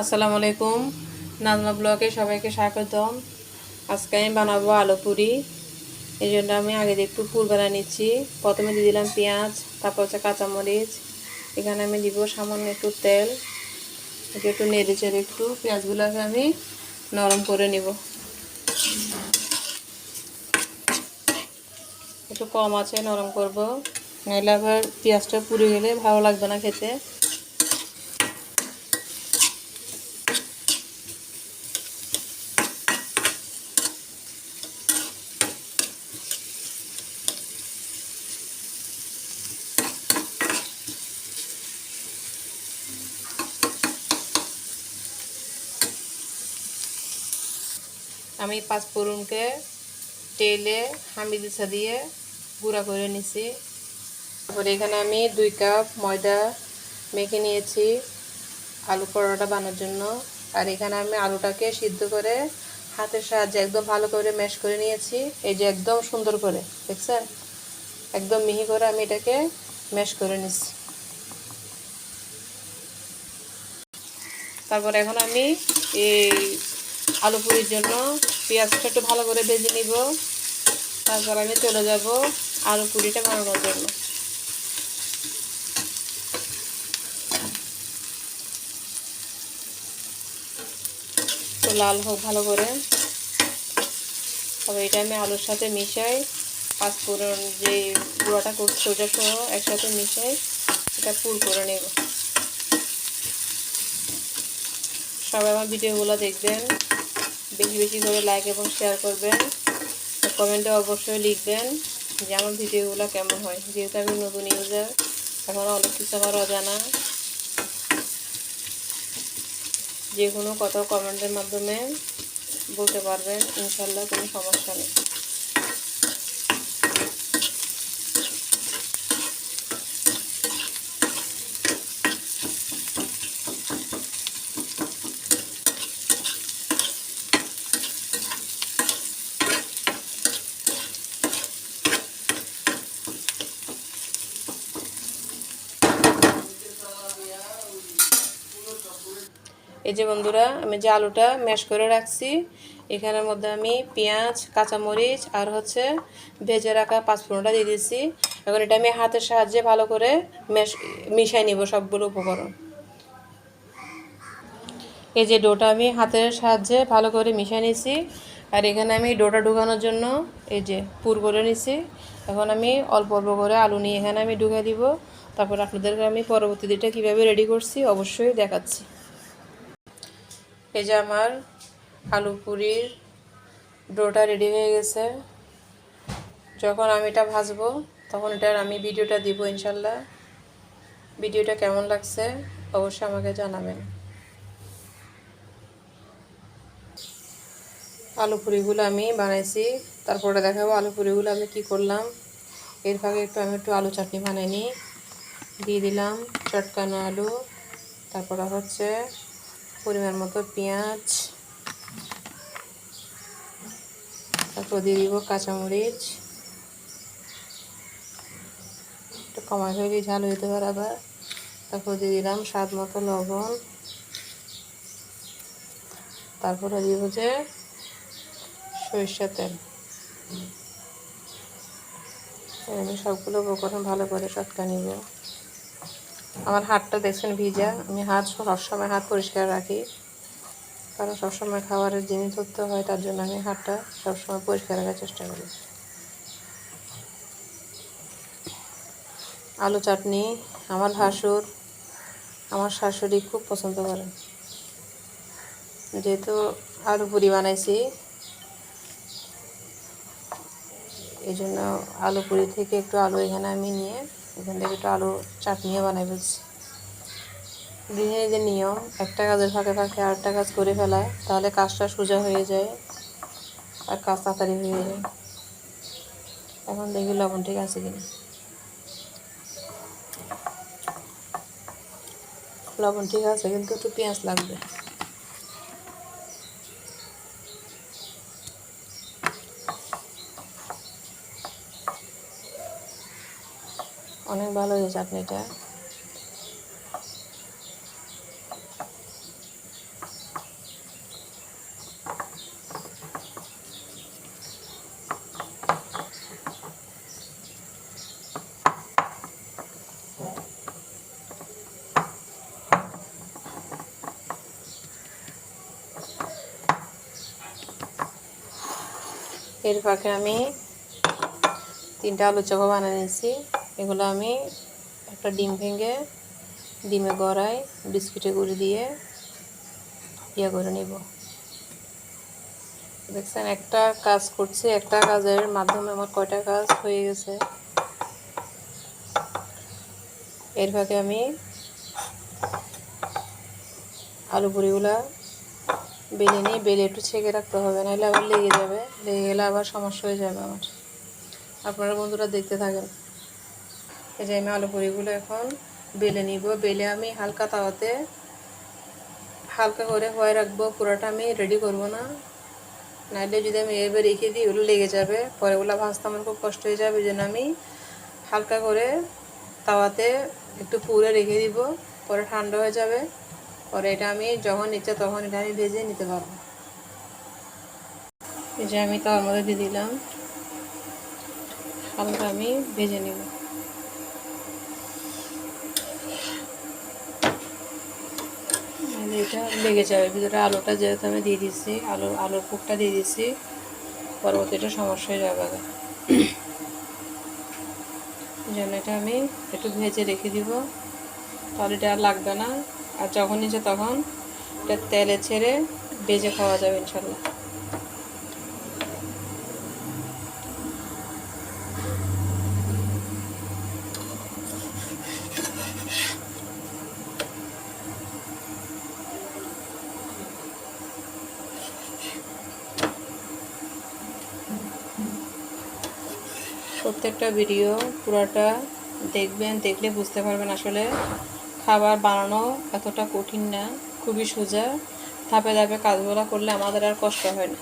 আসসালামু আলাইকুম। নাজমা ব্লগে সবাইকে স্বাগতম। আজকে আমি বানাবো আলু পুরি। এই জন্য আমি আগে একটু পুর বানিয়ে নিচ্ছি। প্রথমে দিয়ে দিলাম পেঁয়াজ, তারপর হচ্ছে কাঁচামরিচ। এখানে আমি দিব সামান্য একটু তেল। একে একটু নেড়ে চেড়ে একটু পেঁয়াজগুলোকে আমি নরম করে নিব। একটু কম আছে, নরম করব। নাহলে আবার পেঁয়াজটা পুড়ে গেলে ভালো লাগবে না খেতে। আমি পাঁচ ফোড়নকে তেলে হামি দিশা দিয়ে গুঁড়া করে নিছি। তারপরে এখানে আমি দুই কাপ ময়দা মেখে নিয়েছি আলু পরোটা বানানোর জন্য। আর এখানে আমি আলুটাকে সিদ্ধ করে হাতের সাহায্যে একদম ভালো করে ম্যাশ করে নিয়েছি। এই যে একদম সুন্দর করে, দেখছেন? একদম মিহি করে আমি এটাকে ম্যাশ করে নিচ্ছি তারপর এখন আমি এই আলু পুরির জন্য পেঁয়াজটা একটু ভালো করে ভেজে নিব। তারপর আমি চলে যাব আলু পুরিটা বানানোর জন্য। তো লাল হোক ভালো করে। তবে এটা আমি আলুর সাথে মিশাই পাঁচফোড়ন যে গুঁড়াটা করছি ওটা সহ একসাথে মিশাই, এটা পুর করে নেব। সবাই আমার ভিডিওগুলো দেখবেন। বেশি বেশি করে লাইক এবং শেয়ার করবেন। কমেন্টে অবশ্যই লিখবেন যে আমার ভিডিওগুলো কেমন হয়। যেহেতু আমি নতুন ইউজার এখন অনেক কিছু আমার অজানা। যে কোনো কথা কমেন্টের মাধ্যমে বলতে পারবেন। ইনশাল্লাহ কোনো সমস্যা নেই। এই যে বন্ধুরা, আমি যে আলুটা ম্যাশ করে রাখছি, এখানের মধ্যে আমি পেঁয়াজ, কাঁচামরিচ আর হচ্ছে ভেজে রাখা পাঁচফোড়নটা দিয়ে দিয়েছি। এখন এটা আমি হাতের সাহায্যে ভালো করে ম্যাশ, মিশাই নিব সবগুলো উপকরণ। এই যে ডোটা আমি হাতের সাহায্যে ভালো করে মিশিয়ে নিছি আর এখানে আমি ডোটা ঢুকানোর জন্য এই যে পুর করে নিছি এখন আমি অল্প অল্প করে আলু নিয়ে এখানে আমি ঢুকে দিব। তারপর আপনাদেরকে আমি পরবর্তী দিনটা কীভাবে রেডি করছি অবশ্যই দেখাচ্ছি। এই যে আমার আলু পুরির ডোটা রেডি হয়ে গেছে। যখন আমি এটা ভাজবো, তখন এটার আমি ভিডিওটা দিব ইনশাল্লাহ। ভিডিওটা কেমন লাগছে অবশ্যই আমাকে জানাবেন। আলু পুরিগুলো আমি বানাইছি, তারপরে দেখাবো আলু পুরিগুলো আমি কি করলাম। এর ফাঁকে একটু আমি একটু আলু চাটনি বানাই নিই দিয়ে দিলাম চটকানো আলু, তারপরে হচ্ছে পরিমাণ মতো পেঁয়াজ, তারপর দিয়ে দিব কাঁচামরিচ। একটু কমাই হয়ে ঝাল হইতে পারে আবার। তারপর দিয়ে দিলাম স্বাদ মতো লবণ। তারপরে দিব যে সরিষা তেল। আমি সবগুলো উপকরণ ভালো করে চটকা নিব। আমার হাতটা দেখছেন ভিজা। আমি হাত সবসময় হাত পরিষ্কার রাখি। কারণ সবসময় খাবারের জিনিস ধরতে হয়, তার জন্য আমি হাতটা সবসময় পরিষ্কার রাখার চেষ্টা করি। আলু চাটনি, আমার ভাসুর, আমার শাশুড়ি খুব পছন্দ করেন। যেহেতু আলু পুরি বানাইছি, এই জন্য আলু পুরি থেকে একটু আলু এখানে আমি নিয়ে এখান থেকে একটু আলু চাটনিও বানাই ফেলছি। যে নিয়ম, একটা কাজের ফাঁকে ফাঁকে আরেকটা কাজ করে ফেলায়, তাহলে কাজটা সোজা হয়ে যায় আর কাজ তাড়াতাড়ি হয়ে যায়। এখন দেখি লবণ ঠিক আছে কিনা। লবণ ঠিক আছে, কিন্তু একটু পেঁয়াজ লাগবে। অনেক ভালো হয়েছে চাটনিটা। এর ফাঁকে আমি তিনটা আলু চোখা বানিয়েছি এগুলো আমি একটা ডিম ভেঙে ডিমে গড়াই, বিস্কিটে গুঁড়ি দিয়ে ইয়ে করে নিব। দেখছেন, একটা কাজ করছি, একটা কাজের মাধ্যমে আমার কয়টা কাজ হয়ে গেছে। এর ফাঁকে আমি আলু পুরিগুলা বেলে নিয়ে বেলে একটু ছেঁকে রাখতে হবে, নাহলে আবার লেগে যাবে, লেগে গেলে আবার সমস্যা হয়ে যাবে আমার। আপনারা বন্ধুরা দেখতে থাকেন। এই যে আমি আলু পুরিগুলো এখন বেলে নিব। বেলে আমি হালকা তাওয়াতে হালকা করে হয়ে রাখব। পুরোটা আমি রেডি করব না। নাইলে যদি আমি এবার রেখে দিই, ওগুলো লেগে যাবে। পরে ওগুলো ভাজতে আমার খুব কষ্ট হয়ে যাবে জন্য আমি হালকা করে তাওয়াতে একটু পুরে রেখে দিব। পরে ঠান্ডা হয়ে যাবে। পরে এটা আমি যখন ইচ্ছা তখন এটা আমি ভেজে নিতে পারব। এই যে আমি তাওয়ার মধ্যে দিয়ে দিলাম। হালকা আমি ভেজে নেব। এটা লেগে যাবে। ভিতরে আলুটা যেহেতু আমি দিয়ে দিচ্ছি আলু, আলুর পুকটা দিয়ে দিচ্ছি পরবর্তীটা সমস্যা হয়ে যাবে জন্য এটা আমি একটু ভেজে রেখে দিব। তাহলে এটা আর লাগবে না। আর যখন নিচে তখন এটা তেলে ছেড়ে ভেজে খাওয়া যাবে ইনশাল্লাহ। প্রত্যেকটা ভিডিও পুরাটা দেখবেন, দেখলে বুঝতে পারবেন আসলে খাবার বানানো এতটা কঠিন না, খুবই সোজা। ধাপে ধাপে কাজগুলো করলে আমাদের আর কষ্ট হয় না।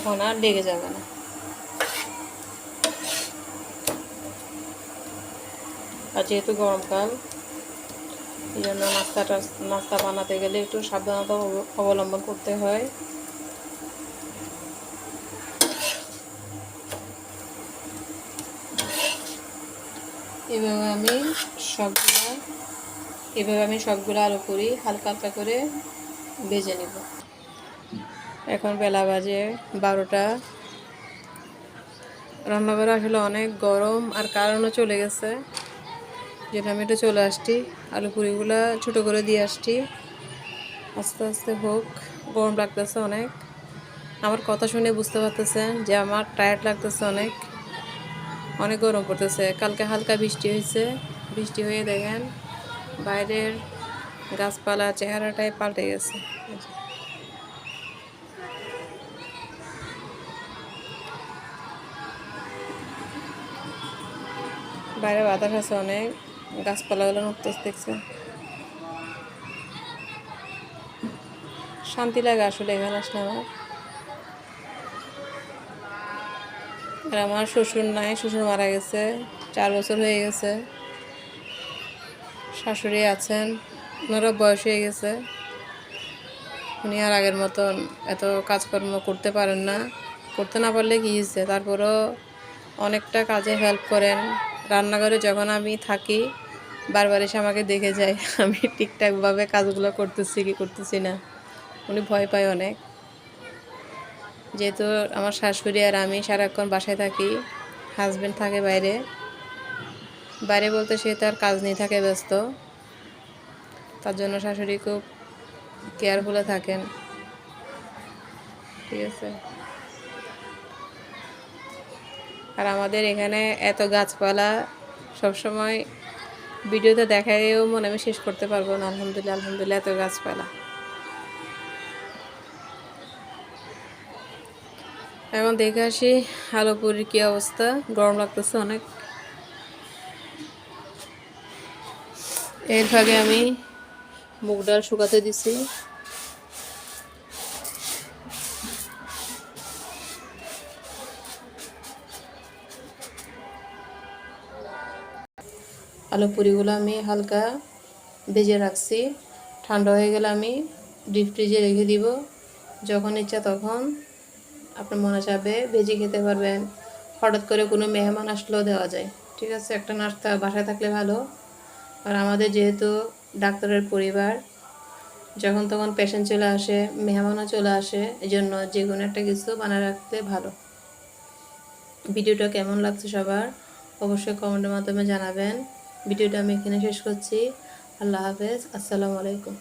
এখন আর লেগে যাবে না। আর যেহেতু গরমকাল এই জন্য নাস্তাটা, নাস্তা বানাতে গেলে একটু সাবধানতা অবলম্বন করতে হয়। এভাবে আমি সবগুলো, এভাবে আমি সবগুলো আলু করি হালকা হালকা করে ভেজে নেব। এখন বেলা বাজে বারোটা। রান্নাঘরে আসলে অনেক গরম, আর কারণও চলে গেছে। যেটা আমি একটু চলে আসছি। আলু পুরিগুলো ছোটো করে দিয়ে আসছি। আস্তে আস্তে হোক, গরম লাগতেছে অনেক। আমার কথা শুনে বুঝতে পারতেছেন যে আমার টায়ার্ড লাগতেছে অনেক। অনেক গরম পড়তেছে। কালকে হালকা বৃষ্টি হয়েছে। বৃষ্টি হয়ে দেখেন, বাইরের গাছপালা, চেহারাটাই পাল্টে গেছে। বাইরে বাতাস আছে অনেক, গাছপালাগুলো নড়তেছে দেখছে শান্তি লাগে আসলে এখানে আসলে আমার। আর আমার শ্বশুর নাই, শ্বশুর মারা গেছে, চার বছর হয়ে গেছে। শাশুড়ি আছেন ওনারা বয়স হয়ে গেছে। উনি আর আগের মতন এত কাজকর্ম করতে পারেন না। করতে না পারলে কী হয়েছে? তারপরও অনেকটা কাজে হেল্প করেন। রান্নাঘরে যখন আমি থাকি, বারবার এসে আমাকে দেখে যায়, আমি ঠিকঠাকভাবে কাজগুলো করতেছি কি করতেছি না। উনি ভয় পায় অনেক। যেহেতু আমার শাশুড়ি আর আমি সারাক্ষণ বাসায় থাকি হাজব্যান্ড থাকে বাইরে। বাইরে বলতে সে তার কাজ নিয়ে থাকে ব্যস্ত। তার জন্য শাশুড়ি খুব কেয়ারফুলে থাকেন। ঠিক আছে? আর আমাদের এখানে এত গাছপালা সবসময় ভিডিওতে দেখাইও মনে আমি শেষ করতে পারব না। আলহামদুলিল্লাহ আলহামদুলিল্লাহ, এত গাছপালা। এখন দেখে আসি আলোপুরির কী অবস্থা। গরম লাগতেছে অনেক। এর ভাগে আমি মুগ ডাল শুকাতে দিছি। আলু পুরিগুলো আমি হালকা ভেজে রাখছি। ঠান্ডা হয়ে গেলে আমি ডিপ ফ্রিজে রেখে দিব। যখন ইচ্ছা তখন আপনার মনে চাবে ভেজে খেতে পারবেন। হঠাৎ করে কোনো মেহমান আসলেও দেওয়া যায়। ঠিক আছে, একটা নাস্তা বাসায় থাকলে ভালো। আর আমাদের যেহেতু ডাক্তারের পরিবার, যখন তখন পেশেন্ট চলে আসে, মেহমানও চলে আসে এই জন্য যে কোনো একটা কিছু বানায় রাখতে ভালো। ভিডিওটা কেমন লাগছে সবার, অবশ্যই কমেন্টের মাধ্যমে জানাবেন। ভিডিওটা আমি এখানে শেষ করছি। আল্লাহ হাফেজ। আসসালামু আলাইকুম।